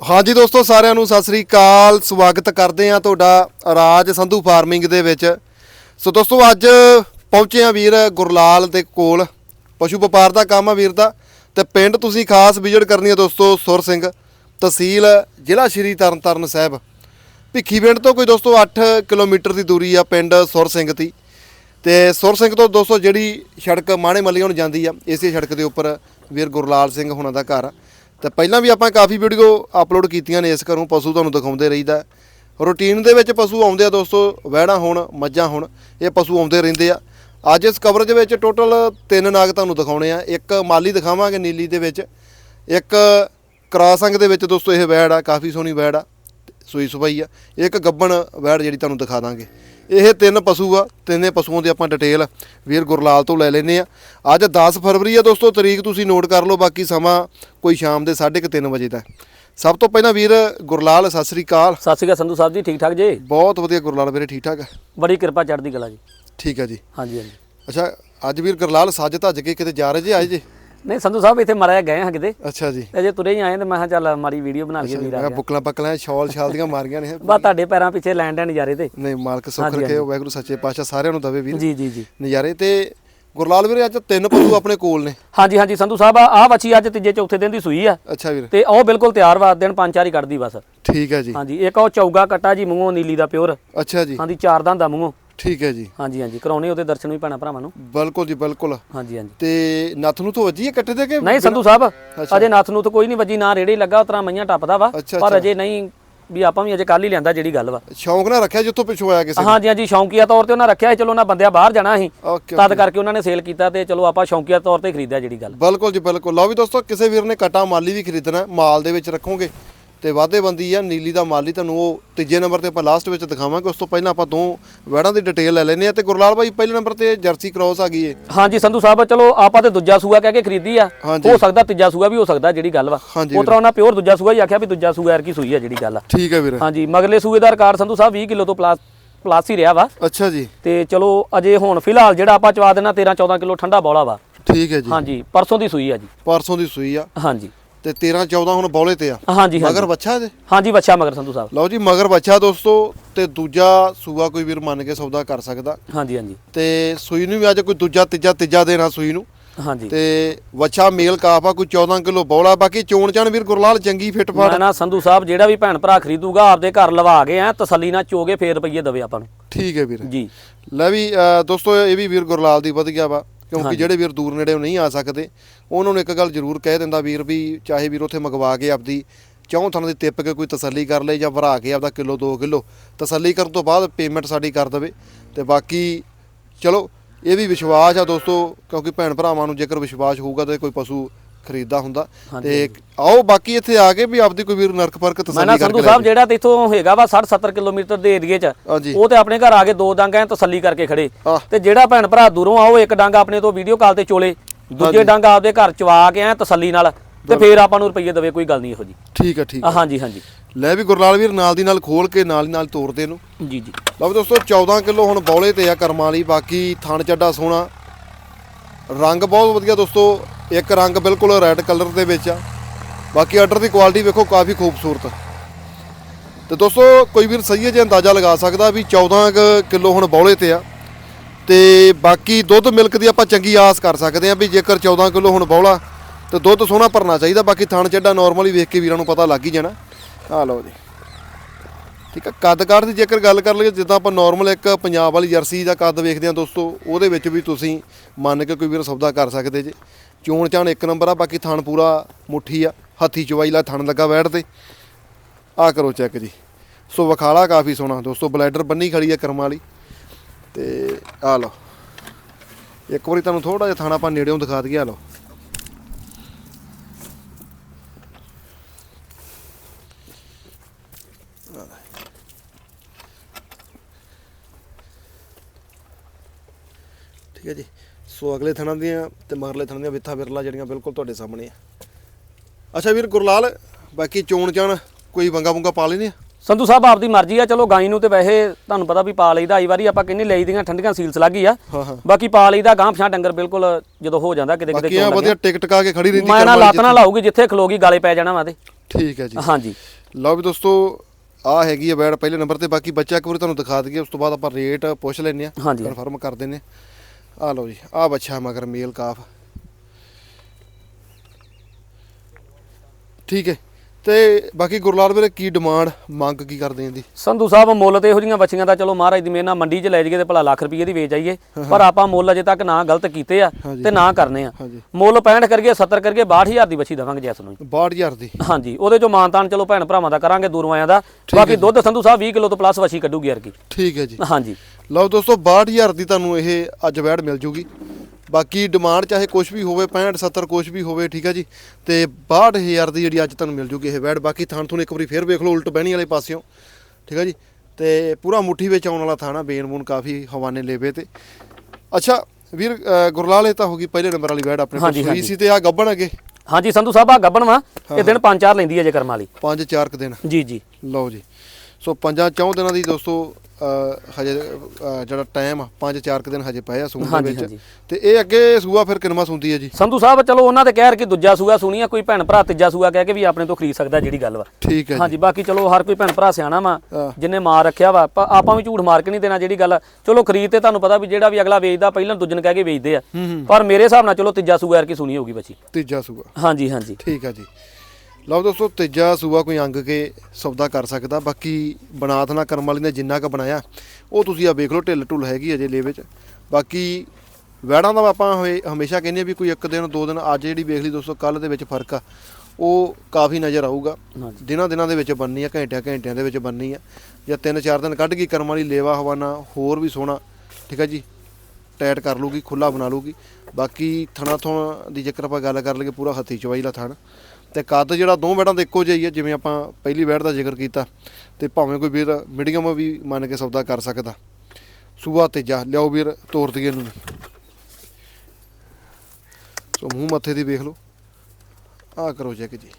ਹਾਂਜੀ ਦੋਸਤੋ, ਸਾਰਿਆਂ ਨੂੰ ਸਤਿ ਸ੍ਰੀ ਅਕਾਲ। ਸਵਾਗਤ ਕਰਦੇ ਆ ਤੁਹਾਡਾ ਰਾਜ ਸੰਧੂ ਫਾਰਮਿੰਗ ਦੇ ਵਿੱਚ। ਸੋ ਦੋਸਤੋ, ਅੱਜ ਪਹੁੰਚੇ ਆ ਵੀਰ ਗੁਰਲਾਲ ਦੇ ਕੋਲ। ਪਸ਼ੂ ਵਪਾਰ ਦਾ ਕੰਮ ਆ ਵੀਰ ਦਾ। ਤੇ ਪਿੰਡ ਤੁਸੀਂ ਖਾਸ ਵਿਜ਼ਿਟ ਕਰਨੀ ਆ ਦੋਸਤੋ, ਸੁਰ ਸਿੰਘ ਤਹਿਸੀਲ, ਜ਼ਿਲ੍ਹਾ ਸ਼੍ਰੀ ਤਰਨਤਾਰਨ ਸਾਹਿਬ। ਭਿੱਖੀ ਪਿੰਡ ਤੋਂ ਕੋਈ ਦੋਸਤੋ 8 ਕਿਲੋਮੀਟਰ ਦੀ ਦੂਰੀ ਆ ਪਿੰਡ ਸੁਰ ਸਿੰਘ ਦੀ। ਤੇ ਸੁਰ ਸਿੰਘ ਤੋਂ ਦੋਸਤੋ ਜਿਹੜੀ ਸੜਕ ਮਾਣੇ ਮੱਲੀਆਂ ਨੂੰ ਜਾਂਦੀ ਆ, ਇਸੇ ਸੜਕ ਦੇ ਉੱਪਰ ਵੀਰ ਗੁਰਲਾਲ ਸਿੰਘ ਹੁਣਾਂ ਦਾ ਘਰ ਆ। ਤੇ ਪਹਿਲਾਂ ਵੀ ਆਪਾਂ ਕਾਫੀ ਵੀਡੀਓ ਅਪਲੋਡ ਕੀਤੀਆਂ ਨੇ ਇਸ ਘਰੋਂ, ਪਸ਼ੂ ਤੁਹਾਨੂੰ ਦਿਖਾਉਂਦੇ ਰਹੀਦਾ। ਰੂਟੀਨ ਦੇ ਵਿੱਚ ਪਸ਼ੂ ਆਉਂਦੇ ਆ ਦੋਸਤੋ, ਵਹਿੜਾ ਹੁਣ, ਮੱਝਾਂ ਹੁਣ, ਇਹ ਪਸ਼ੂ ਆਉਂਦੇ ਰਹਿੰਦੇ ਆ। ਅੱਜ ਇਸ ਕਵਰੇਜ ਵਿੱਚ ਟੋਟਲ ਤਿੰਨ ਨਾਗ ਤੁਹਾਨੂੰ ਦਿਖਾਉਣੇ ਆ। ਇੱਕ ਮਾਲੀ ਦਿਖਾਵਾਂਗੇ ਨੀਲੀ ਦੇ ਵਿੱਚ, ਇੱਕ ਕਰਾਸੰਗ ਦੇ ਵਿੱਚ ਦੋਸਤੋ ਇਹ ਵੈੜ ਆ, ਕਾਫੀ ਸੋਹਣੀ ਵੈੜ ਆ, ਸੂਈ ਸੁਬਾਈ ਆ। ਇੱਕ ਗੱਬਣ ਵੈੜ ਜਿਹੜੀ ਤੁਹਾਨੂੰ ਦਿਖਾ ਦਾਂਗੇ। ਇਹ ਤਿੰਨ ਪਸ਼ੂ ਆ ਤਿੰਨੇ ਪਸ਼ੂਆਂ ਦੀ ਆਪਾਂ ਡਿਟੇਲ ਵੀਰ ਗੁਰਲਾਲ ਤੋਂ ਲੈ ਲੈਨੇ ਆ। ਅੱਜ 10 ਫਰਵਰੀ ਆ ਦੋਸਤੋ ਤਰੀਕ ਤੁਸੀਂ ਨੋਟ ਕਰ ਲਓ ਬਾਕੀ ਸਮਾਂ ਕੋਈ ਸ਼ਾਮ ਦੇ 3:30 ਵਜੇ ਦਾ। ਸਭ ਤੋਂ ਪਹਿਲਾਂ ਵੀਰ ਗੁਰਲਾਲ ਸਤਿ ਸ੍ਰੀ ਅਕਾਲ। ਸਤਿ ਸ਼੍ਰੀ ਅਕਾਲ ਸੰਧੂ ਸਾਹਿਬ ਜੀ ਠੀਕ ਠਾਕ ਜੀ? ਬਹੁਤ ਵਧੀਆ ਗੁਰਲਾਲ ਵੀਰੇ ਠੀਕ ਠਾਕ ਹੈ? ਬੜੀ ਕਿਰਪਾ ਚੜ੍ਹਦੀ ਕਲਾ ਜੀ। ਠੀਕ ਹੈ ਜੀ। ਹਾਂਜੀ ਹਾਂਜੀ। ਅੱਛਾ ਅੱਜ ਵੀਰ ਗੁਰਲਾਲ ਸੱਜ ਧੱਜ ਕੇ ਕਿਤੇ ਜਾ ਰਹੇ ਜੇ ਆਏ ਜੇ? ਨਹੀਂ ਸੰਧੂ ਸਾਹਿਬ ਇੱਥੇ ਮਰਿਆ ਗਏ ਹਾਂ ਕਿਤੇ। ਅੱਛਾ ਜੀ। ਅਜੇ ਤੁਰੇ ਹੀ ਆਏ ਤੇ ਮੈਂ ਕਿਹਾ ਚੱਲ ਮਾਰੀ ਵੀਡੀਓ ਬਣਾ ਲਈਏ ਮੈਂ ਵੀਰ ਗਿਆ। ਬੁਕਲਾਂ ਪਕਲਾਂ ਸ਼ਾਲ ਸ਼ਾਲ ਦੀਆਂ ਮਾਰੀਆਂ ਨੇ। ਬਸ ਤੁਹਾਡੇ ਪੈਰਾਂ ਪਿੱਛੇ ਲੈਣ ਦੇ ਨਜ਼ਾਰੇ ਤੇ। ਨਹੀਂ ਮਾਲਕ ਸੁੱਖ ਰੱਖੇ ਵਾਹਿਗੁਰੂ ਸੱਚੇ ਪਾਤਸ਼ਾਹ ਸਾਰਿਆਂ ਨੂੰ ਦਵੇ ਵੀਰ। ਜੀ ਜੀ ਜੀ। ਨਜ਼ਾਰੇ ਤੇ ਗੁਰਲਾਲ ਵੀਰੇ ਅੱਜ ਤਿੰਨ ਪਸ਼ੂ ਆਪਣੇ ਕੋਲ ਨੇ। ਹਾਂਜੀ ਹਾਂਜੀ ਸੰਧੂ ਸਾਹਿਬ ਆਹ ਵੱਛੀ ਅੱਜ ਤੀਜੇ ਚੌਥੇ ਦਿਨ ਦੀ ਸੂਈ ਆ। ਅੱਛਾ ਵੀਰ। ਤੇ ਉਹ ਬਿਲਕੁਲ ਤਿਆਰ ਵਾ ਦਿਨ ਪੰਜ ਚਾਰ ਹੀ ਕੱਢਦੀ ਬਸ। ਠੀਕ ਹੈ ਜੀ। ਹਾਂਜੀ ਇੱਕ ਉਹ ਚੌਗਾ ਕੱਟਾ ਜੀ ਮੂੰਹੋਂ ਨੀਲੀ ਦਾ ਪਿਓਰ। ਅੱਛਾ ਜੀ। ਹਾਂਜੀ ਚਾਰ ਦੰਦ ਦਾ ਮੂੰਹੋਂ। ਠੀਕ ਹੈ ਜੀ। ਹਾਂਜੀ ਹਾਂਜੀ। ਕਰਾਉਣੇ ਉਹਦੇ ਦਰਸ਼ਨ ਵੀ ਭੈਣਾਂ ਭਰਾਵਾਂ ਨੂੰ। ਬਿਲਕੁਲ ਜੀ ਬਿਲਕੁਲ। ਹਾਂਜੀ ਹਾਂਜੀ। ਤੇ ਨੱਥ ਨੂੰ ਤੋਂ ਵੱਜੀ ਹੈ ਕੱਟੇ ਦੇ ਕੇ ਨਹੀਂ ਸੰਧੂ ਸਾਹਿਬ ਅਜੇ ਨੱਥ ਨੂੰ ਤਾਂ ਕੋਈ ਨਹੀਂ ਵੱਜੀ ਨਾ ਰੇੜੇ ਲੱਗਾ ਉਤਰਾ ਮਈਆਂ ਟੱਪਦਾ ਵਾ। ਪਰ ਅਜੇ ਨਹੀਂ ਵੀ ਆਪਾਂ ਵੀ ਅਜੇ ਕੱਲ ਹੀ ਲਿਆਂਦਾ ਜਿਹੜੀ ਗੱਲ ਵਾ। ਸ਼ੌਂਕ ਨਾਲ ਰੱਖਿਆ ਜਿੱਥੋਂ ਪਿੱਛੋਂ ਆਇਆ ਕਿਸੇ ਹਾਂਜੀ ਹਾਂਜੀ ਸ਼ੌਂਕੀਆ ਤੌਰ ਤੇ ਉਹਨਾਂ ਰੱਖਿਆ ਸੀ ਚਲੋ ਉਹਨਾਂ ਬੰਦਿਆਂ ਬਾਹਰ ਜਾਣਾ ਸੀ। ਤਦ ਕਰਕੇ ਉਹਨਾਂ ਨੇ ਸੇਲ ਕੀਤਾ ਤੇ ਚਲੋ ਆਪਾਂ ਸ਼ੌਂਕੀਆ ਤੌਰ ਤੇ ਖਰੀਦਿਆ ਜਿਹੜੀ ਗੱਲ। ਬਿਲਕੁਲ ਜੀ ਬਿਲਕੁਲ। ਲਓ ਵੀ ਦੋਸਤੋ ਕਿਸੇ ਵੀਰ ਨੇ ਕਟਾ ਮਾਲੀ ਵੀ ਖਰੀਦਣਾ ਮਾਲ ਦੇ ਵਿੱਚ ਰੱਖੋਗੇ। ਤੇ ਵਾਧੇ ਬੰਦੀ ਆ ਨੀਲੀ ਦਾ ਮਾਲੀ ਤੁਹਾਨੂੰ ਉਹ ਤੀਜੇ ਨੰਬਰ ਤੇ ਆਪਾਂ ਲਾਸਟ ਵਿੱਚ ਦਿਖਾਵਾਂਗੇ ਉਸ ਤੋਂ ਪਹਿਲਾਂ ਆਪਾਂ ਦੋ ਵੈੜਾਂ ਦੀ ਡਿਟੇਲ ਲੈ ਲੈਨੇ ਆ ਤੇ ਗੁਰਲਾਲ ਭਾਈ ਪਹਿਲੇ ਨੰਬਰ ਤੇ ਜਰਸੀ ਕ੍ਰੋਸ ਆ ਗਈ ਏ। ਹਾਂਜੀ ਸੰਧੂ ਸਾਹਿਬ ਚਲੋ ਆਪਾਂ ਤੇ ਦੂਜਾ ਸੂਆ ਕਹਿ ਕੇ ਖਰੀਦੀ ਆ। ਹੋ ਸਕਦਾ ਤੀਜਾ ਸੂਆ ਵੀ ਹੋ ਸਕਦਾ ਜਿਹੜੀ ਗੱਲ ਵਾ। ਹਾਂਜੀ ਉਤਰਾ ਉਹਨਾਂ ਪਿਓਰ ਦੂਜਾ ਸੂਆ ਹੀ ਆਖਿਆ ਵੀ ਦੂਜਾ ਸੂਆ ਯਾਰ ਕੀ ਸੂਈ ਆ ਜਿਹੜੀ ਗੱਲ ਆ। ਠੀਕ ਹੈ ਵੀਰ। ਹਾਂਜੀ ਮਗਲੇ ਸੂਏ ਦਾ ਰਿਕਾਰਡ ਸੰਧੂ ਸਾਹਿਬ 20 ਕਿਲੋ ਤੋਂ ਪਲੱਸ ਪਲੱਸ ਹੀ ਰਿਹਾ ਵਾ। ਅੱਛਾ ਜੀ। ਤੇ ਚਲੋ ਅਜੇ ਹੁਣ ਫਿਲਹਾਲ ਜਿਹੜਾ ਆਪਾਂ ਚਵਾ ਦੇਣਾ 13 14 ਕਿਲੋ ਠੰਡਾ ਬੌਲਾ ਵਾ। ਠੀਕ ਹੈ ਜੀ। ਹਾਂਜੀ ਪਰਸੋਂ ਦੀ ਸੂਈ ਆ ਜੀ। ਪਰਸੋਂ ਦੀ ਸੂਈ ਆ। ਹਾਂਜੀ। ਤੇ 13 14 ਹੁਣ ਬੌਲੇ ਤੇ ਆ। ਹਾਂਜੀ ਹਾਂਜੀ। ਮਗਰ ਬੱਚਾ ਇਹਦੇ? ਹਾਂਜੀ ਬੱਚਾ ਮਗਰ ਸੰਧੂ ਸਾਹਿਬ। ਲਓ ਜੀ ਮਗਰ ਬੱਚਾ ਦੋਸਤੋ ਤੇ ਦੂਜਾ ਸੂਆ ਕੋਈ ਵੀਰ ਮੰਨ ਕੇ ਸੌਦਾ ਕਰ ਸਕਦਾ। ਹਾਂਜੀ ਹਾਂਜੀ। ਤੇ ਸੂਈ ਨੂੰ ਵੀ ਅੱਜ ਕੋਈ ਦੂਜਾ ਤੀਜਾ ਤੀਜਾ ਦੇਣਾ ਸੂਈ ਨੂੰ। ਹਾਂਜੀ। ਤੇ ਵੱਛਾ ਮੇਲ ਕਾਫ ਆ ਕੋਈ 14 ਕਿਲੋ ਬੌਲਾ ਬਾਕੀ ਚੋਣ ਚਾਣ ਵੀਰ ਗੁਰਲਾਲ ਚੰਗੀ ਫਿੱਟ ਫਾੜ। ਨਾ ਸੰਧੂ ਸਾਹਿਬ ਜਿਹੜਾ ਵੀ ਭੈਣ ਭਰਾ ਖਰੀਦੂਗਾ ਆਪਦੇ ਘਰ ਲਵਾ ਕੇ ਆ ਤਸੱਲੀ ਨਾਲ ਚੋਗੇ ਫੇਰ ਰੁਪਈਏ ਦਵੇ ਆਪਾਂ ਨੂੰ। ਠੀਕ ਹੈ ਵੀਰ। ਜੀ। ਲੈ ਵੀ ਦੋਸਤੋ ਇਹ ਵੀ ਵੀਰ ਗੁਰਲਾਲ ਦੀ ਵਧ ਗਿਆ ਵਾ। ਕਿਉਂਕਿ ਜਿਹੜੇ ਵੀਰ ਦੂਰ ਨੇੜੇ ਨਹੀਂ ਆ ਸਕਦੇ ਉਹਨਾਂ ਨੂੰ ਇੱਕ ਗੱਲ ਜ਼ਰੂਰ ਕਹਿ ਦਿੰਦਾ ਵੀਰ ਵੀ ਚਾਹੇ ਵੀਰ ਉੱਥੇ ਮੰਗਵਾ ਕੇ ਆਪਦੀ ਚੌਂ ਥਾਂ ਦੀ ਟਿੱਪ ਕੇ ਕੋਈ ਤਸੱਲੀ ਕਰ ਲੇ ਜਾਂ ਭਰਾ ਕੇ ਆਪਦਾ ਕਿਲੋ 2 ਕਿਲੋ ਤਸੱਲੀ ਕਰਨ ਤੋਂ ਬਾਅਦ ਪੇਮੈਂਟ ਸਾਡੀ ਕਰ ਦੇਵੇ। ਤੇ ਬਾਕੀ ਚਲੋ ਇਹ ਵੀ ਵਿਸ਼ਵਾਸ ਆ ਦੋਸਤੋ ਕਿਉਂਕਿ ਭੈਣ ਭਰਾਵਾਂ ਨੂੰ ਜੇਕਰ ਵਿਸ਼ਵਾਸ ਹੋਊਗਾ ਤੇ ਕੋਈ ਪਸ਼ੂ ਖਰੀਦਦਾ ਹੁੰਦਾ। ਤੇ ਆਓ ਬਾਕੀ ਇੱਥੇ ਆ ਕੇ ਵੀ ਆਪਦੀ ਕੋਈ ਵੀਰ ਨਰਕ ਪਰਕ ਤਸੱਲੀ ਨਾ ਕਰਕੇ ਸੰਧੂ ਸਾਹਿਬ ਜਿਹੜਾ ਤੇ ਇਥੋਂ ਹੈਗਾ ਵਾ 60 70 ਕਿਲੋਮੀਟਰ ਦੇ ਏਰੀਏ 'ਚ ਉਹ ਤੇ ਆਪਣੇ ਘਰ ਆ ਕੇ ਦੋ ਡੰਗ ਐ ਤਸੱਲੀ ਕਰਕੇ ਖੜੇ। ਤੇ ਜਿਹੜਾ ਭੈਣ ਭਰਾ ਦੂਰੋਂ ਆਓ ਇੱਕ ਡੰਗ ਆਪਣੇ ਤੋਂ ਵੀਡੀਓ ਕਾਲ ਤੇ ਚੋਲੇ ਦੂਜੇ ਡੰਗ ਆਪਦੇ ਘਰ ਚਵਾ ਕੇ ਐ ਤਸੱਲੀ ਨਾਲ ਤੇ ਫੇਰ ਆਪਾਂ ਨੂੰ ਰੁਪਈਏ ਦੇਵੇ ਕੋਈ ਗੱਲ ਨਹੀਂ ਇਹੋ ਜੀ। ਠੀਕ ਹੈ ਠੀਕ ਹੈ। ਹਾਂਜੀ ਹਾਂਜੀ। ਲੈ ਵੀ ਗੁਰਲਾਲ ਵੀਰ ਨਾਲ ਦੀ ਨਾਲ ਖੋਲ ਕੇ ਨਾਲ ਦੀ ਨਾਲ ਤੋੜਦੇ ਇਹਨੂੰ। ਜੀ ਜੀ। ਲਓ ਦੋਸਤੋ 14 ਕਿਲੋ ਹੁਣ ਬੌਲੇ ਤੇ ਆ ਕਰਮਾਂ ਵਾਲੀ ਬਾਕੀ ਥਣ ਚੱਡਾ ਸੋਹਣਾ। ਰੰਗ ਬਹੁਤ ਵਧੀਆ ਦੋਸਤੋ, ਇੱਕ ਰੰਗ ਬਿਲਕੁਲ ਰੈੱਡ ਕਲਰ ਦੇ ਵਿੱਚ ਆ। ਬਾਕੀ ਆਰਡਰ ਦੀ ਕੁਆਲਿਟੀ ਵੇਖੋ, ਕਾਫੀ ਖੂਬਸੂਰਤ। ਤੇ ਦੋਸਤੋ, ਕੋਈ ਵੀਰ ਸਹੀ ਹੈ ਜੇ ਅੰਦਾਜ਼ਾ ਲਗਾ ਸਕਦਾ ਵੀ 14 ਕੁ ਕਿਲੋ ਹੁਣ ਬੌਲੇ ਤੇ ਆ। ਤੇ ਬਾਕੀ ਦੁੱਧ ਮਿਲਕ ਦੀ ਆਪਾਂ ਚੰਗੀ ਆਸ ਕਰ ਸਕਦੇ ਆ ਵੀ ਜੇਕਰ 14 ਕਿਲੋ ਹੁਣ ਬੌਲਾ, ਤੇ ਦੁੱਧ ਸੋਹਣਾ ਭਰਨਾ ਚਾਹੀਦਾ। ਬਾਕੀ ਥਣ ਚੱਡਾ ਨਾਰਮਲੀ ਵੇਖ ਕੇ ਵੀਰਾਂ ਨੂੰ ਪਤਾ ਲੱਗ ਹੀ ਜਾਣਾ। ਆ ਲਓ ਜੀ। ਠੀਕ ਆ, ਕੱਦ ਕਾਠ ਦੀ ਜੇਕਰ ਗੱਲ ਕਰ ਲਈਏ, ਜਿੱਦਾਂ ਆਪਾਂ ਨਾਰਮਲ ਇੱਕ ਪੰਜਾਬ ਵਾਲੀ ਜਰਸੀ ਦਾ ਕੱਦ ਵੇਖਦੇ ਹਾਂ ਦੋਸਤੋ, ਉਹਦੇ ਵਿੱਚ ਵੀ ਤੁਸੀਂ ਮੰਨ ਕੇ ਕੋਈ ਵੀਰ ਸੌਦਾ ਕਰ ਸਕਦੇ ਜੇ। ਚੋਣ ਚਾਣ ਇੱਕ ਨੰਬਰ ਆ, ਬਾਕੀ ਥਣ ਪੂਰਾ ਮੁੱਠੀ ਆ, ਹੱਥੀ ਚਵਾਈ ਲਾ, ਥਣ ਲੱਗਾ ਬੈਠ ਤੇ। ਆ ਕਰੋ ਚੈੱਕ ਜੀ। ਸੋ ਵਖਾਲਾ ਕਾਫੀ ਸੋਹਣਾ ਦੋਸਤੋ ਬਲੈਡਰ ਬੰਨੀ ਖੜੀ ਆ ਕਰਮਾਂ ਵਾਲੀ। ਤੇ ਆ ਲਓ। ਇੱਕ ਵਾਰੀ ਤੁਹਾਨੂੰ ਥੋੜਾ ਜਿਹਾ ਥਾਣਾ ਆਪਾਂ ਨੇੜਿਓਂ ਦਿਖਾ ਦਈਏ ਆ ਲਓ। ਠੀਕ ਹੈ ਜੀ। ਸੋ ਅਗਲੇ ਥਣਾਂ ਦੀਆਂ ਤੇ ਮਗਰਲੇ ਥਣਾਂ ਦੀਆਂ ਵਿਥਾ ਵਿਰਲਾ ਜਿਹੜੀਆਂ ਬਿਲਕੁਲ ਤੁਹਾਡੇ ਸਾਹਮਣੇ ਆ। ਅੱਛਾ ਵੀਰ ਗੁਰਲਾਲ ਬਾਕੀ ਚੋਣ ਚਾਣ ਕੋਈ ਵੰਗਾ ਵੁੰਗਾ ਪਾ ਲੈਨੇ ਆ? ਸੰਧੂ ਸਾਹਿਬ ਆਪਦੀ ਮਰਜ਼ੀ ਆ। ਚਲੋ ਗਾਈ ਨੂੰ ਤੇ ਵੈਸੇ ਤੁਹਾਨੂੰ ਪਤਾ ਵੀ ਪਾ ਲਈਦਾ। ਆਈ ਵਾਰੀ ਆਪਾਂ ਕਿੰਨੀ ਲਈ ਦੀਆਂ ਠੰਡੀਆਂ ਸੀਲਸ ਲੱਗੀ ਆ। ਬਾਕੀ ਪਾ ਲਈਦਾ ਗਾਂ ਪਛਾਂ ਡੰਗਰ ਬਿਲਕੁਲ ਜਦੋਂ ਹੋ ਜਾਂਦਾ ਕਿਤੇ ਕਿਤੇ ਬਾਕੀ ਆ ਵਧੀਆ ਟਿਕ ਟਕਾ ਕੇ ਖੜੀ ਰਹਿੰਦੀ ਮੈਂ ਨਾ ਕਰਮ ਲੱਤ ਵਾਲੀ ਨਾ ਲਾਊਗੀ ਜਿੱਥੇ ਖਲੋਗੀ ਗਾਲੇ ਪੈ ਜਾਣਾ ਵਾ ਤੇ। ਠੀਕ ਹੈ ਜੀ। ਹਾਂਜੀ। ਲਓ ਵੀ ਦੋਸਤੋ ਆ ਹੈਗੀ ਆ ਬੈਡ ਪਹਿਲੇ ਨੰਬਰ ਤੇ ਬਾਕੀ ਬੱਚਾ ਇੱਕ ਵਾਰੀ ਤੁਹਾਨੂੰ ਦਿਖਾ ਦਈਏ ਉਸ ਤੋਂ ਬਾਅਦ ਆਪਾਂ ਰੇਟ ਪੁੱਛ ਲੈਨੇ ਆ। ਕਨਫਰਮ ਕਰ ਦਿੰਨੇ ਆ। ਲਓ ਜੀ ਆ ਬੱਚਾ ਮਗਰ ਮੇਲ ਕਾਫ। ਠੀਕ ਹੈ। ਤੇ ਬਾਕੀ ਗੁਰਲਾਲ ਵੀਰੇ ਕੀ ਡਿਮਾਂਡ ਮੰਗ ਕੀ ਕਰਦੇ ਆਂ ਦੀ ਸੰਧੂ ਸਾਹਿਬ ਮੁੱਲ ਤੇ ਇਹੋ ਜਿਹੀਆਂ ਬੱਚੀਆਂ ਦਾ ਚਲੋ ਮਹਾਰਾਜ ਦੀ ਮਿਹਰ ਨਾਲ ਮੰਡੀ 'ਚ ਲੈ ਜਾਈਏ ਤੇ ਭਲਾ ਲੱਖ ਰੁਪਏ ਦੀ ਵੇਚ ਆਈਏ। ਪਰ ਆਪਾਂ ਮੁੱਲ ਅਜੇ ਤੱਕ ਨਾ ਗਲਤ ਕੀਤੇ ਆ। ਤੇ ਨਾ ਕਰਨੇ ਆ। ਮੁੱਲ 65 ਕਰੀਏ 70 ਕਰੀਏ 62000 ਦੀ ਬੱਚੀ ਦਵਾਂਗੇ ਜੈਸ ਨੂੰ 62000 ਦੀ। ਹਾਂਜੀ ਉਹਦੇ ਚੋਂ ਮਾਨਤਾਨ ਚਲੋ ਭੈਣ ਭਰਾਵਾਂ ਦਾ ਕਰਾਂਗੇ ਦੂਰੋਂ ਆਇਆਂ ਦਾ। ਬਾਕੀ ਦੁੱਧ ਸੰਧੂ ਸਾਹਿਬ 20 ਕਿਲੋ ਤੋਂ ਪਲੱਸ ਵਛੀ ਕੱਢੂਗੀ ਯਾਰ ਕੀ। ਠੀਕ ਹੈ ਜੀ। ਹਾਂਜੀ। ਲਓ ਦੋਸਤੋ 62000 ਦੀ ਤੁਹਾਨੂੰ ਇਹ ਅੱਜ ਵੈੜ ਮਿਲ ਜੂਗੀ। ਬਾਕੀ ਡਿਮਾਂਡ ਚਾਹੇ ਕੁਝ ਵੀ ਹੋਵੇ 65 70 ਕੁਝ ਵੀ ਹੋਵੇ ਠੀਕ ਹੈ ਜੀ ਤੇ 62000 ਦੀ ਜਿਹੜੀ ਅੱਜ ਤੁਹਾਨੂੰ ਮਿਲ ਜੂਗੀ ਇਹ ਵੈੜ ਬਾਕੀ ਥਾਣ ਤੁਹਾਨੂੰ ਇੱਕ ਵਾਰੀ ਫੇਰ ਵੇਖ ਲਓ ਉਲਟ ਬਹਿਣੀ ਵਾਲੇ ਪਾਸਿਓਂ ਠੀਕ ਹੈ ਜੀ ਤੇ ਪੂਰਾ ਮੁੱਠੀ ਵਿੱਚ ਆਉਣ ਵਾਲਾ ਥਾਣਾ ਬੇਨ ਬੂਨ ਕਾਫੀ ਹਵਾਨੇ ਲੇਵੇ ਤੇ। ਅੱਛਾ ਵੀਰ ਗੁਰਲਾਲ ਇਹ ਤਾਂ ਹੋ ਗਈ ਪਹਿਲੇ ਨੰਬਰ ਵਾਲੀ ਵੈੜ ਆਪਣੇ ਕੋਲ ਹਾਂਜੀ। ਸੀ ਤੇ ਆ ਗੱਬਣ ਅਗੇ? ਹਾਂਜੀ ਸੰਧੂ ਸਾਹਿਬ ਆ ਗੱਬਣ ਵਾ ਇਹ ਦਿਨ ਪੰਜ ਚਾਰ ਲੈਂਦੀ ਹੈ ਜੇ ਕਰਮ ਵਾਲੀ। 5-4 ਕੁ ਦਿਨ। ਜੀ ਜੀ। ਲਓ ਜੀ। ਸੋ ਪੰਜਾਂ ਚੌਂ ਦਿਨਾਂ ਦੀ ਦੋਸਤੋ ਅ, ਹਜੇ ਅ, ਜਿਹੜਾ ਟਾਈਮ ਆ ਪੰਜ ਚਾਰ ਕੁ ਦਿਨ ਹਜੇ ਪਏ ਆ ਸੂਣ ਦੇ ਹਾਂਜੀ, ਵਿੱਚ। ਹਾਂਜੀ। ਤੇ ਇਹ ਅੱਗੇ ਸੂਆ ਫਿਰ ਕਿਨਮਾ ਸੁੰਦੀ ਹੈ ਜੀ? ਸੰਧੂ ਸਾਹਿਬ ਚਲੋ ਉਹਨਾਂ ਤੇ ਕਹਿ ਰ ਕਿ ਦੂਜਾ ਸੂਆ ਸੁਣੀਆ ਕੋਈ ਭੈਣ ਭਰਾ ਤੀਜਾ ਸੂਆ ਕਹਿ ਕੇ ਵੀ ਆਪਣੇ ਤੋਂ ਖਰੀਦ ਸਕਦਾ ਜਿਹੜੀ ਗੱਲ ਵਾ। ਠੀਕ ਹੈ ਜੀ। ਹਾਂਜੀ ਬਾਕੀ ਚਲੋ ਹਰ ਕੋਈ ਭੈਣ ਭਰਾ ਸਿਆਣਾ ਵਾ ਹਾਂ। ਜਿੰਨੇ ਮਾਰ ਰੱਖਿਆ ਵਾ ਆਪਾਂ- ਆਪਾਂ ਵੀ ਝੂਠ ਮਾਰ ਕੇ ਨਹੀਂ ਦੇਣਾ ਜਿਹੜੀ ਗੱਲ ਆ। ਚਲੋ ਖਰੀਦ ਤੇ ਤੁਹਾਨੂੰ ਪਤਾ ਵੀ ਜਿਹੜਾ ਵੀ ਅਗਲਾ ਵੇਚਦਾ ਪਹਿਲਾਂ ਦੂਜਨ ਕਹਿ ਕੇ ਵੇਚਦੇ ਆ। ਹੂੰ ਹੂੰ। ਪਰ ਮੇਰੇ ਹਿਸਾਬ ਨਾਲ ਚਲੋ ਤੀਜਾ ਸੂਆ ਯਾਰ ਕੀ ਸੁਣੀ ਹੋਊਗੀ ਬੱਚੀ। ਤੀਜਾ ਸੂਆ। ਹਾਂਜੀ ਹਾਂਜੀ। ਠੀਕ ਹੈ ਜੀ। ਲਓ ਦੋਸਤੋ ਤੀਜਾ ਸੂਆ ਕੋਈ ਅੰਗ ਕੇ ਸੌਦਾ ਕਰ ਸਕਦਾ। ਬਾਕੀ ਬਨਾਤ ਨਾ ਕਰਮ ਵਾਲੀ ਨੇ ਜਿੰਨਾ ਕ ਬਣਾਇਆ ਉਹ ਤੁਸੀਂ ਆ ਵੇਖ ਲਓ ਢਿੱਲ ਢੁੱਲ ਹੈਗੀ ਅਜੇ ਲੇ ਵਿੱਚ ਬਾਕੀ ਵੈੜਾਂ ਦਾ ਆਪਾਂ ਹੋਏ ਹਮੇਸ਼ਾ ਕਹਿੰਦੇ ਆ ਵੀ ਕੋਈ ਇੱਕ ਦਿਨ ਦੋ ਦਿਨ ਅੱਜ ਜਿਹੜੀ ਵੇਖ ਲਈ ਦੋਸਤੋ ਕੱਲ ਦੇ ਵਿੱਚ ਫ਼ਰਕ ਆ। ਉਹ ਕਾਫੀ ਨਜ਼ਰ ਆਊਗਾ। ਦਿਨਾਂ ਦਿਨਾਂ ਦੇ ਵਿੱਚ ਬਣਨੀ ਆ ਘੰਟਿਆਂ ਘੰਟਿਆਂ ਦੇ ਵਿੱਚ ਬਣਨੀ ਆ। ਜਾਂ ਤਿੰਨ ਚਾਰ ਦਿਨ ਕੱਢ ਗਈ ਕਰਮ ਵਾਲੀ ਲੇਵਾ ਹਵਾਨਾ ਹੋਰ ਵੀ ਸੋਹਣਾ ਠੀਕ ਹੈ ਜੀ? ਟਾਈਟ ਕਰ ਲੂਗੀ ਖੁੱਲਾ ਬਣਾ ਲੂਗੀ ਬਾਕੀ ਥਣਾ ਥੋਂ ਦੀ ਜੇਕਰ ਆਪਾਂ ਗੱਲ ਕਰ ਲਈਏ ਪੂਰਾ ਹੱਥੀ ਚਵਾਈ ਦਾ ਥਣ। ਤੇ ਕੱਦ ਜਿਹੜਾ ਦੋ ਬੈੜਾਂ ਦਾ ਇੱਕੋ ਜਿਹਾ ਹੀ ਹੈ ਜਿਵੇਂ ਆਪਾਂ ਪਹਿਲੀ ਬੈੜ ਦਾ ਜ਼ਿਕਰ ਕੀਤਾ ਤੇ ਭਾਵੇਂ ਕੋਈ ਵੀਰ ਮੀਡੀਅਮ ਵੀ ਮੰਨ ਕੇ ਸੌਦਾ ਕਰ ਸਕਦਾ। ਸੂਆ ਤੇਜਾ, ਲਿਆਓ ਵੀਰ ਤੋਰ ਦਈਏ ਇਹਨੂੰ। ਸੋ ਮੂੰਹ ਮੱਥੇ ਦੀ ਵੇਖ ਲਓ। ਆਹ ਕਰੋ ਚੈੱਕ ਜੀ।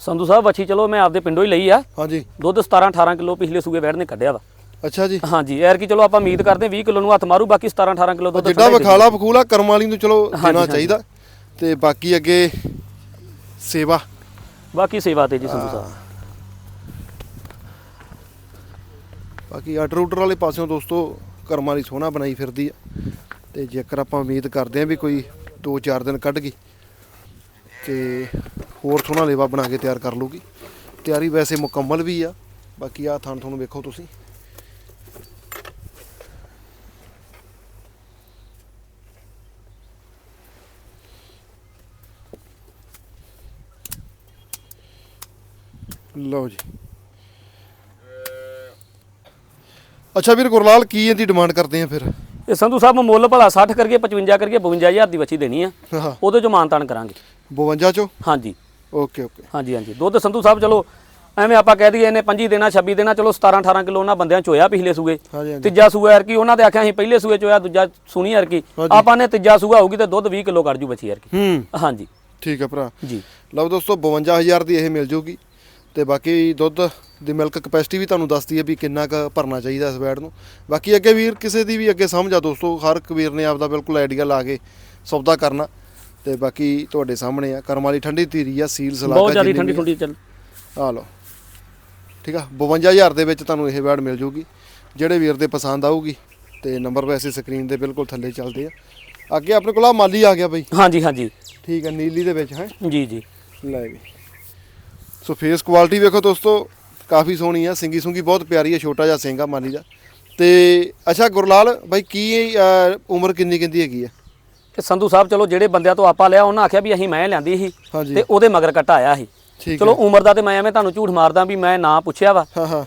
ਸੰਧੂ ਸਾਹਿਬ ਬੱਚੀ ਚਲੋ ਮੈਂ ਆਪਦੇ ਪਿੰਡੋਂ ਹੀ ਲਈ ਆ। ਹਾਂਜੀ। ਦੁੱਧ 17 18 ਕਿਲੋ ਪਿਛਲੇ ਸੂਏ ਵੈੜ ਨੇ ਕੱਢਿਆ ਵਾ। ਅੱਛਾ ਜੀ। ਹਾਂਜੀ ਯਾਰ ਕੀ ਚਲੋ ਆਪਾਂ ਉਮੀਦ ਕਰਦੇ ਹਾਂ 20 ਕਿਲੋ ਨੂੰ ਹੱਥ ਮਾਰੂ ਬਾਕੀ 17 18 ਕਿਲੋ ਦੁੱਧ ਜਿੱਡਾ ਵਿਖਾਲਾ ਬਖੂਲਾ ਕਰਮ ਵਾਲੀ ਨੂੰ ਚਲੋ ਦੇਣਾ। ਚਾਹੀਦਾ। ਤੇ ਬਾਕੀ ਅੱਗੇ ਸੇਵਾ। ਬਾਕੀ ਸੇਵਾ ਤੇ ਜੀ ਸੰਧੂ ਸਾਹਿਬ। ਬਾਕੀ ਆਰਡਰ ਆਰਡਰ ਵਾਲੇ ਪਾਸਿਓਂ ਦੋਸਤੋ ਕਰਮ ਵਾਲੀ ਸੋਹਣਾ ਬਣਾਈ ਫਿਰਦੀ ਆ। ਤੇ ਜੇਕਰ ਆਪਾਂ ਉਮੀਦ ਕਰਦੇ ਆ ਵੀ ਕੋਈ 2-4 ਦਿਨ ਕੱਢ ਗਈ ਤੇ ਹੋਰ ਸੋਹਣਾ ਲੇਵਾ ਬਣਾ ਕੇ ਤਿਆਰ ਕਰ ਲੂਗੀ ਤਿਆਰੀ ਵੈਸੇ ਮੁਕੰਮਲ ਵੀ ਆ। ਬਾਕੀ ਆ ਥਾਂ ਤੁਹਾਨੂੰ ਵੇਖੋ ਤੁਸੀਂ। ਲਓ ਜੀ। ਅੱਛਾ ਵੀਰ ਗੁਰਲਾਲ ਕੀ ਇਹਦੀ ਡਿਮਾਂਡ ਕਰਦੇ ਆ ਫਿਰ? ਇਹ ਸੰਧੂ ਸਾਹਿਬ ਮੁੱਲ ਭਲਾ 60 ਕਰੀਏ 55 ਕਰੀਏ 52000 ਦੀ ਬੱਚੀ ਦੇਣੀ ਆ। ਹਾਂ। ਉਹਦੇ ਚੋਂ ਮਾਨਤਾਨ ਕਰਾਂਗੇ। 52 ਚੋਂ? ਹਾਂਜੀ। ਓਕੇ ਓਕੇ ਹਾਂਜੀ ਹਾਂਜੀ। ਦੁੱਧ ਸੰਧੂ ਸਾਹਿਬ ਚਲੋ ਐਵੇਂ ਆਪਾਂ ਕਹਿ ਦਈਏ ਇਹਨੇ 25 ਦੇਣਾ 26 ਦੇਣਾ ਚਲੋ 17 18 ਕਿਲੋ ਉਹਨਾਂ ਬੰਦਿਆਂ ਚੋਇਆ ਪਿਛਲੇ ਸੂਏ। ਹਾਂਜੀ ਹਾਂਜੀ। ਤੀਜਾ ਸੂਆ ਯਾਰ ਕੀ ਉਹਨਾਂ ਦੇ ਆਖਿਆ ਅਸੀਂ ਪਹਿਲੇ ਸੂਏ ਚੋਇਆ ਦੂਜਾ ਸੁਣੀ ਯਾਰ ਕੀ। ਹਾਂਜੀ। ਆਪਾਂ ਨੇ ਤੀਜਾ ਸੂਆ ਹੋਊਗੀ ਤੇ ਦੁੱਧ 20 ਕਿਲੋ ਕੱਢ ਜੂ ਬੱਚੀ ਯਾਰ ਕੀ। ਹੂੰ। ਹਾਂਜੀ। ਠੀਕ ਹੈ ਭਰਾ। ਜੀ। ਲਓ ਦੋਸਤੋ 52000 ਦੀ ਇਹ ਮਿਲ ਜੂਗੀ। ਤੇ ਬਾਕੀ ਦੁੱਧ ਦੀ ਮਿਲਕ ਕਪੈਸਿਟੀ ਵੀ ਤੁਹਾਨੂੰ ਦੱਸਦੀ ਹੈ ਵੀ ਕਿੰਨਾ ਕੁ ਭਰਨਾ ਚਾਹੀਦਾ ਇਸ ਵੈੜ ਨੂੰ। ਬਾਕੀ ਅੱਗੇ ਵੀਰ ਕਿਸੇ ਦੀ ਵੀ ਅੱਗੇ ਸਮਝ ਆ ਦੋਸਤੋ ਹਰ ਇੱਕ ਵੀਰ ਨੇ ਆਪਦਾ ਬਿਲਕੁਲ ਆਈਡੀਆ ਲਾ ਕੇ ਸੌਦਾ ਕਰਨਾ। ਤੇ ਬਾਕੀ ਤੁਹਾਡੇ ਸਾਹਮਣੇ ਆ। ਕਰਮ ਵਾਲੀ ਠੰਡੀ ਧੀਰੀ ਆ ਸੀਲ ਸਲਾਕਾ ਬਹੁਤ ਜ਼ਿਆਦਾ ਠੰਡੀ ਠੰਡੀ ਚੱਲ। ਆ ਲਓ। ਠੀਕ ਆ 52000 ਦੇ ਵਿੱਚ ਤੁਹਾਨੂੰ ਇਹ ਵੈੜ ਮਿਲ ਜੂਗੀ। ਜਿਹੜੇ ਵੀਰ ਦੇ ਪਸੰਦ ਆਊਗੀ ਤੇ ਨੰਬਰ ਵੈਸੇ ਸਕਰੀਨ ਦੇ ਬਿਲਕੁਲ ਥੱਲੇ ਚੱਲਦੇ ਆ। ਅੱਗੇ ਆਪਣੇ ਕੋਲ ਆ ਮਾਲੀ ਆ ਗਿਆ ਬਈ। ਹਾਂਜੀ ਹਾਂਜੀ। ਠੀਕ ਆ ਨੀਲੀ ਦੇ ਵਿੱਚ ਹੈ? ਜੀ ਜੀ। ਲੈ ਵੀ। ਸੋ ਫੇਸ ਕੁਆਲਿਟੀ ਵੇਖੋ ਦੋਸਤੋ ਕਾਫੀ ਸੋਹਣੀ ਆ ਸਿੰਗੀ ਸੁੰਗੀ ਬਹੁਤ ਪਿਆਰੀ ਆ ਛੋਟਾ ਜਿਹਾ ਸਿੰਗਾ ਮਾਲੀ ਦਾ। ਤੇ ਅੱਛਾ ਗੁਰਲਾਲ ਬਾਈ ਕੀ ਉਮਰ ਕਿੰਨੀ ਕਿੰਦੀ ਹੈਗੀ ਆ? ਤੇ ਸੰਧੂ ਸਾਹਿਬ ਚਲੋ ਜਿਹੜੇ ਬੰਦਿਆਂ ਤੋਂ ਆਪਾਂ ਲਿਆ ਉਹਨਾਂ ਆਖਿਆ ਵੀ ਅਸੀਂ ਮੈਂ ਲਿਆਂਦੀ ਸੀ ਤੇ ਉਹਦੇ ਮਗਰ ਕੱਟਾ ਆਇਆ ਸੀ। ਚਲੋ ਉਮਰ ਦਾ ਤੇ ਮੈਂ ਐਵੇਂ ਤੁਹਾਨੂੰ ਝੂਠ ਮਾਰਦਾ ਵੀ ਮੈਂ ਨਾ ਪੁੱਛਿਆ ਵਾ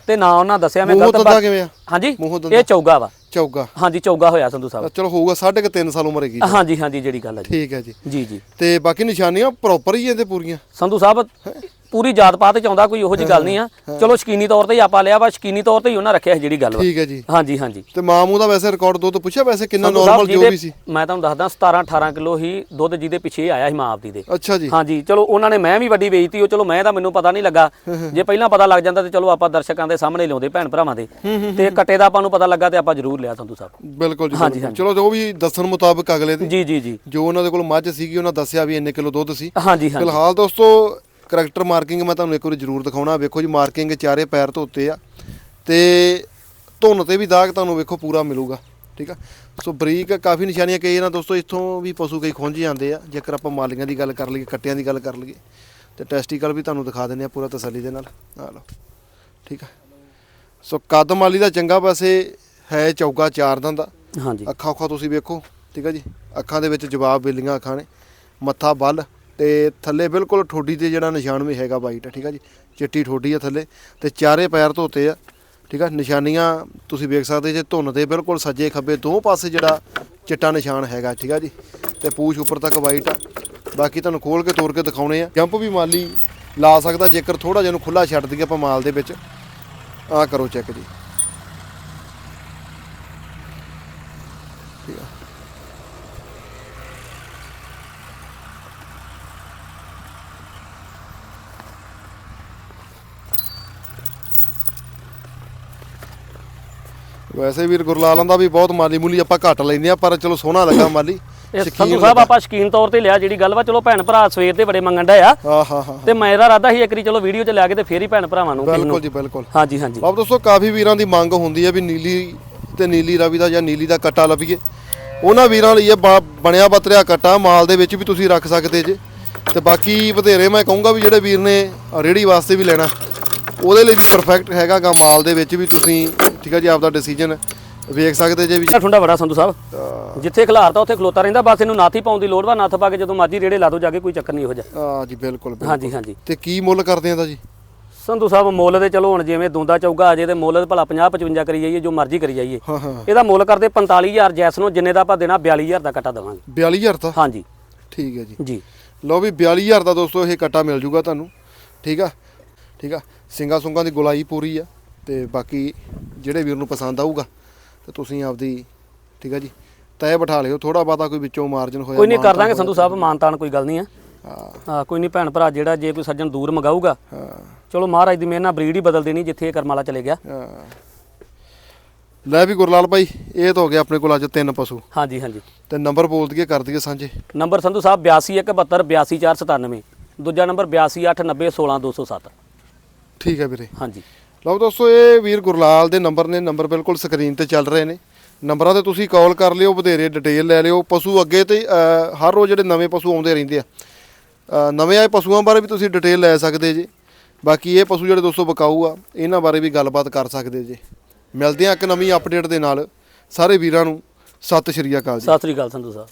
ਤੇ ਨਾ ਉਹਨਾਂ ਦੱਸਿਆ ਮੈਂ ਗਲਤ ਦੰਦਾ ਬਾ- ਕਿਵੇਂ ਆ? ਹਾਂਜੀ? ਇਹ ਚੌਗਾ ਵਾ। ਚੌਗਾ। ਹਾਂਜੀ ਚੌਗਾ ਹੋਇਆ ਸੰਧੂ ਸਾਹਿਬ। ਚਲੋ ਹੋਊਗਾ ਸਾਢੇ ਕੁ ਤਿੰਨ ਸਾਲ ਉਮਰ ਹੈਗੀ। ਹਾਂਜੀ ਹਾਂਜੀ ਜਿਹੜੀ ਗੱਲ ਹੈ ਜੀ। ਠੀਕ ਹੈ ਜੀ। ਜੀ ਜੀ। ਤੇ ਬਾਕੀ ਨਿਸ਼ਾਨੀਆਂ ਪ੍ਰੋਪਰ ਹੀ ਇਹਦੇ ਪੂਰੀਆਂ? ਸੰਧੂ ਸਾਹਿਬ ਪੂਰੀ ਜਾਤ ਪਾਤ ਚ ਆਉਂਦਾ ਕੋਈ ਉਹੋ ਜੀ ਗੱਲ ਨਹੀਂ ਆ। ਚਲੋ ਸ਼ਕੀਨੀ ਤੌਰ ਤੇ ਹੀ ਆਪਾਂ ਲਿਆ ਵਾ ਸ਼ਕੀਨੀ ਤੌਰ ਤੇ ਹੀ ਉਹਨਾਂ ਰੱਖਿਆ ਸੀ ਜਿਹੜੀ ਗੱਲ ਵਾ। ਠੀਕ ਹੈ ਜੀ। ਹਾਂਜੀ ਹਾਂਜੀ। ਤੇ ਮਾਮੂ ਦਾ ਵੈਸੇ ਰਿਕਾਰਡ ਦੁੱਧ ਪੁੱਛਿਆ ਵੈਸੇ ਕਿੰਨਾ ਨਾਰਮਲ ਜੋ ਵੀ ਸੀ? ਮੈਂ ਤੁਹਾਨੂੰ ਦੱਸਦਾ 17 18 ਕਿਲੋ ਹੀ ਦੁੱਧ ਜਿਹਦੇ ਪਿੱਛੇ ਆਇਆ ਸੀ ਮਾਂ ਆਪਦੀ ਦੇ। ਅੱਛਾ ਜੀ। ਹਾਂਜੀ ਚਲੋ ਉਹਨਾਂ ਨੇ ਮੈਂ ਵੀ ਵੱਡੀ ਵੇਚਤੀ ਉਹ ਚਲੋ ਮੈਂ ਤਾਂ ਮੈਨੂੰ ਪਤਾ ਨਹੀਂ ਲੱਗਾ। ਜੇ ਪਹਿਲਾਂ ਪਤਾ ਲੱਗ ਜਾਂਦਾ ਤੇ ਚਲੋ ਆਪਾਂ ਦਰਸ਼ਕਾਂ ਦੇ ਸਾਹਮਣੇ ਲਿਆਉਂਦੇ ਭੈਣ ਭਰਾਵਾਂ ਦੇ। ਤੇ ਕੱਟੇ ਦਾ ਆਪਾਂ ਨੂੰ ਪਤਾ ਲੱਗਾ ਤੇ ਆਪਾਂ ਜ਼ਰੂਰ ਲਿਆ ਸੰਧੂ ਸਾਹਿਬ ਬਿਲਕੁਲ ਜੀ। ਚਲੋ ਜੋ ਵੀ ਦੱਸਣ ਮੁਤਾਬਕ ਅਗਲੇ ਦੇ। ਜੀ ਜੀ ਜੀ। ਜੋ ਉਹਨਾਂ ਦੇ ਕੋਲ ਮੱਝ ਸੀਗੀ ਉਹਨਾਂ ਦੱਸਿਆ ਵੀ ਇੰਨੇ ਕਿਲੋ ਦੁੱਧ ਸੀ। ਹਾਂਜੀ ਹਾਂਜੀ। ਫਿਲਹਾਲ ਦੋਸਤੋ ਕਰੈਕਟਰ ਮਾਰਕਿੰਗ ਮੈਂ ਤੁਹਾਨੂੰ ਇੱਕ ਵਾਰੀ ਜ਼ਰੂਰ ਦਿਖਾਉਣਾ। ਵੇਖੋ ਜੀ ਮਾਰਕਿੰਗ ਚਾਰੇ ਪੈਰ ਤੋਂ ਉੱਤੇ ਆ। ਤੇ ਧੁੰਨ ਤੇ ਵੀ ਦਾਗ ਤੁਹਾਨੂੰ ਵੇਖੋ ਪੂਰਾ ਮਿਲੂਗਾ ਠੀਕ ਆ? ਸੋ ਬਰੀਕ ਕਾਫੀ ਨਿਸ਼ਾਨੀਆਂ ਕਈ ਨਾ ਦੋਸਤੋ ਇੱਥੋਂ ਵੀ ਪਸ਼ੂ ਕਈ ਖੁੰਝ ਜਾਂਦੇ ਆ। ਜੇਕਰ ਆਪਾਂ ਮਾਲੀਆਂ ਦੀ ਗੱਲ ਕਰ ਲਈਏ ਕੱਟਿਆਂ ਦੀ ਗੱਲ ਕਰ ਲਈਏ ਤੇ ਟੈਸਟੀਕਲ ਵੀ ਤੁਹਾਨੂੰ ਦਿਖਾ ਦਿੰਦੇ ਆ ਪੂਰਾ ਤਸੱਲੀ ਦੇ ਨਾਲ। ਆ ਲਓ ਠੀਕ ਆ? ਸੋ ਕੱਦ ਮਾਲੀ ਦਾ ਚੰਗਾ ਵੈਸੇ ਹੈ ਚੌਗਾ ਚਾਰ ਦੰਦ ਦਾ ਹਾਂਜੀ। ਅੱਖਾਂ ਅੱਖਾਂ ਤੁਸੀਂ ਵੇਖੋ ਠੀਕ ਹੈ ਜੀ? ਅੱਖਾਂ ਦੇ ਵਿੱਚ ਜਵਾਬ ਬਿੱਲੀਆਂ ਅੱਖਾਂ ਨੇ। ਮੱਥਾ ਬੱਲ ਤੇ ਥੱਲੇ ਬਿਲਕੁਲ ਠੋਡੀ ਤੇ ਜਿਹੜਾ ਨਿਸ਼ਾਨ ਵੀ ਹੈਗਾ ਵਾਈਟ ਠੀਕ ਆ ਜੀ? ਚਿੱਟੀ ਠੋਡੀ ਆ ਥੱਲੇ ਤੇ ਚਾਰੇ ਪੈਰ ਧੋਤੇ ਆ, ਠੀਕ ਆ? ਨਿਸ਼ਾਨੀਆਂ ਤੁਸੀਂ ਵੇਖ ਸਕਦੇ ਜੇ ਧੁੰਨ ਦੇ ਬਿਲਕੁਲ ਸੱਜੇ ਖੱਬੇ ਦੋ ਪਾਸੇ ਜਿਹੜਾ ਚਿੱਟਾ ਨਿਸ਼ਾਨ ਹੈਗਾ, ਠੀਕ ਆ ਜੀ? ਤੇ ਪੂਛ ਉੱਪਰ ਤੱਕ ਵਾਈਟ ਆ। ਬਾਕੀ ਤੁਹਾਨੂੰ ਖੋਲ ਕੇ ਤੋੜ ਕੇ ਦਿਖਾਉਣੇ ਆ। ਜੰਪ ਵੀ ਮਾਲੀ ਲਾ ਸਕਦਾ, ਜੇਕਰ ਥੋੜਾ ਜਿਹਾ ਨੂੰ ਖੁੱਲਾ ਛੱਡ ਦਈਏ ਆਪਾਂ ਮਾਲ ਦੇ ਵਿੱਚ। ਆ ਕਰੋ ਚੈੱਕ ਜੀ। ਠੀਕ ਆ। ਵੈਸੇ ਵੀਰ ਗੁਰਲਾਲਾਂ ਦਾ ਵੀ ਬਹੁਤ ਮਾਲੀ ਮੂਲੀ ਆਪਾਂ ਘੱਟ ਲੈਂਦੇ ਆ ਪਰ ਚਲੋ ਸੋਹਣਾ ਲੱਗਾ ਮਾਲੀ। ਇਹ ਸੰਧੂ ਸਾਹਿਬ ਆਪਾਂ ਸ਼ਕੀਨ ਤੌਰ ਤੇ ਲਿਆ ਜਿਹੜੀ ਗੱਲ ਵਾ ਚਲੋ ਭੈਣ ਭਰਾ ਸਵੇਰ ਦੇ ਬੜੇ ਮੰਗਣ ਡਏ ਆ। ਹਾਂ ਹਾਂ ਹਾਂ ਤੇ ਮੇਰਾ ਇਰਾਦਾ ਸੀ ਚਲੋ ਵੀਡੀਓ 'ਚ ਲਿਆ ਕੇ ਤੇ ਫੇਰ ਹੀ ਭੈਣ ਭਰਾਵਾਂ ਨੂੰ ਬਿਲਕੁਲ ਜੀ ਬਿਲਕੁਲ। ਹਾਂਜੀ ਹਾਂਜੀ। ਆਪ ਦੋਸਤੋ ਕਾਫੀ ਵੀਰਾਂ ਦੀ ਮੰਗ ਹੁੰਦੀ ਹੈ ਵੀ ਨੀਲੀ ਤੇ ਨੀਲੀ ਰਵੀ ਦਾ ਜਾਂ ਨੀਲੀ ਦਾ ਕੱਟਾ ਲੱਭੀਏ ਉਹਨਾਂ ਵੀਰਾਂ ਲਈ ਇਹ ਬਣਿਆ ਬਤਰਿਆ ਕੱਟਾ ਮਾਲ ਦੇ ਵਿੱਚ ਵੀ ਤੁਸੀਂ ਰੱਖ ਸਕਦੇ ਜੇ। ਤੇ ਬਾਕੀ ਬਥੇਰੇ ਮੈਂ ਕਹੂੰਗਾ ਵੀ ਜਿਹੜੇ ਵੀਰ ਨੇ ਰੇੜੀ ਵਾਸਤੇ ਵੀ ਲੈਣਾ ਉਹਦੇ ਲਈ ਵੀ ਪਰਫੈਕਟ ਹੈਗਾਗਾ ਮਾਲ ਦੇ ਵਿੱਚ ਵੀ ਤੁਸੀਂ ਠੀਕ ਹੈ ਜੀ ਆਪਦਾ ਡਿਸੀਜਨ ਵੇਖ ਸਕਦੇ ਜੇ ਵੀ ਠੰਡਾ ਬੜਾ ਸੰਧੂ ਸਾਹਿਬ ਜਿੱਥੇ ਖਿਲਾਰਦਾ ਉੱਥੇ ਖਲੋਤਾ ਰਹਿੰਦਾ ਬਸ ਇਹਨੂੰ ਨਾਥੀ ਪਾਉਣ ਦੀ ਲੋੜ ਵਾ ਨੱਥ ਪਾ ਕੇ ਜਦੋਂ ਮਰਜ਼ੀ ਰੇੜੇ ਲਾ ਦੋ ਜਾ ਕੇ ਕੋਈ ਚੱਕਰ ਨਹੀਂ ਹੋ ਜਾ ਆ ਜੀ ਬਿਲਕੁਲ ਬਿਲਕੁਲ। ਹਾਂਜੀ ਹਾਂਜੀ। ਤੇ ਕੀ ਮੁੱਲ ਕਰਦੇ ਆ ਦਾ ਜੀ? ਸੰਧੂ ਸਾਹਿਬ ਮੁੱਲ ਦੇ ਚਲੋ ਹੁਣ ਜਿਵੇਂ ਦੋਂਦਾ ਚੌਗਾ ਆ ਜੇ ਤੇ ਮੁੱਲ ਭਲਾ 50 55 ਕਰੀ ਜਾਈਏ ਜੋ ਮਰਜ਼ੀ ਕਰੀ ਜਾਈਏ। ਹਾਂ ਹਾਂ। ਇਹਦਾ ਮੁੱਲ ਕਰਦੇ 45000 ਜੈਸ ਨੂੰ ਜਿੰਨੇ ਦਾ ਆਪਾਂ ਦੇਣਾ 42000 ਦਾ ਕੱਟਾ ਦੇਵਾਂਗੇ। 42000 ਤਾਂ? ਹਾਂਜੀ। ਠੀਕ ਹੈ ਜੀ। ਜੀ। ਲਓ ਵੀ 42000 ਦਾ ਦੋਸਤੋ ਇਹ ਕੱਟਾ ਮਿਲ ਜੂਗਾ ਤੁਹਾਨੂੰ। ਠੀਕ ਆ? ਠੀਕ ਆ? ਸਿੰਗਾ ਸੁੰਗਾ ਦੀ ਗੁਲਾਈ ਪੂਰੀ ਆ ਤੇ ਬਾਕੀ ਜਿਹੜੇ ਵੀਰ ਨੂੰ ਪਸੰਦ ਆਊਗਾ ਤੇ ਤੁਸੀਂ ਆਪਦੀ ਠੀਕ ਆ ਜੀ ਤੈ ਬਿਠਾ ਲਿਓ ਥੋੜਾ ਬਾਤਾ ਕੋਈ ਵਿੱਚੋਂ ਮਾਰਜਨ ਹੋਇਆ ਕੋਈ ਨਹੀਂ ਕਰ ਦਾਂਗੇ ਸੰਧੂ ਸਾਹਿਬ ਮਾਨਤਾਨ ਕੋਈ ਗੱਲ ਨਹੀਂ ਆ। ਹਾਂ। ਕੋਈ ਨਹੀਂ ਭੈਣ ਭਰਾ ਜਿਹੜਾ ਜੇ ਕੋਈ ਸੱਜਣ ਦੂਰ ਮੰਗਾਊਗਾ। ਹਾਂ। ਚਲੋ ਮਹਾਰਾਜ ਦੀ ਮਿਹਰ ਨਾਲ ਬਰੀਡ ਹੀ ਬਦਲ ਦੇਣੀ ਜਿੱਥੇ ਇਹ ਕਰਮ ਵਾਲਾ ਚਲੇ ਗਿਆ। ਹਾਂ। ਲੈ ਵੀ ਗੁਰਲਾਲ ਭਾਈ ਇਹ ਤਾਂ ਹੋ ਗਿਆ ਆਪਣੇ ਕੋਲ ਅੱਜ ਤਿੰਨ ਪਸ਼ੂ। ਹਾਂਜੀ ਹਾਂਜੀ। ਤੇ ਨੰਬਰ ਬੋਲ ਦਈਏ ਕਰ ਦਈਏ ਸਾਂਝੇ। ਨੰਬਰ ਸੰਧੂ ਸਾਹਿਬ 8217 82497 ਦੂਜਾ ਨੰਬਰ 8289016207 ਠੀਕ ਹੈ ਵੀਰੇ। ਹਾਂਜੀ। ਲਓ ਦੋਸਤੋ ਇਹ ਵੀਰ ਗੁਰਲਾਲ ਦੇ ਨੰਬਰ ਨੇ ਨੰਬਰ ਬਿਲਕੁਲ ਸਕਰੀਨ ਤੇ ਚੱਲ ਰਹੇ ਨੇ। ਨੰਬਰਾਂ ਤੇ ਤੁਸੀਂ ਕਾਲ ਕਰ ਲਿਓ ਵਧੇਰੇ ਡਿਟੇਲ ਲੈ ਲਿਓ। ਪਸ਼ੂ ਅੱਗੇ ਤੇ ਹਰ ਰੋਜ਼ ਜਿਹੜੇ ਨਵੇਂ ਪਸ਼ੂ ਆਉਂਦੇ ਰਹਿੰਦੇ ਆ। ਨਵੇਂ ਆਏ ਪਸ਼ੂਆਂ ਬਾਰੇ ਵੀ ਤੁਸੀਂ ਡਿਟੇਲ ਲੈ ਸਕਦੇ ਜੀ। ਬਾਕੀ ਇਹ ਪਸ਼ੂ ਜਿਹੜੇ ਦੋਸਤੋ ਬਕਾਊ ਆ ਇਹਨਾਂ ਬਾਰੇ ਵੀ ਗੱਲਬਾਤ ਕਰ ਸਕਦੇ ਜੀ। ਮਿਲਦੇ ਆ ਇੱਕ ਨਵੀਂ ਅਪਡੇਟ ਦੇ ਨਾਲ। ਸਾਰੇ ਵੀਰਾਂ ਨੂੰ ਸਤਿ ਸ਼੍ਰੀ ਅਕਾਲ ਜੀ। ਸਤਿ ਸ੍ਰੀ ਅਕਾਲ ਸੰਧੂ ਸਾਹਿਬ।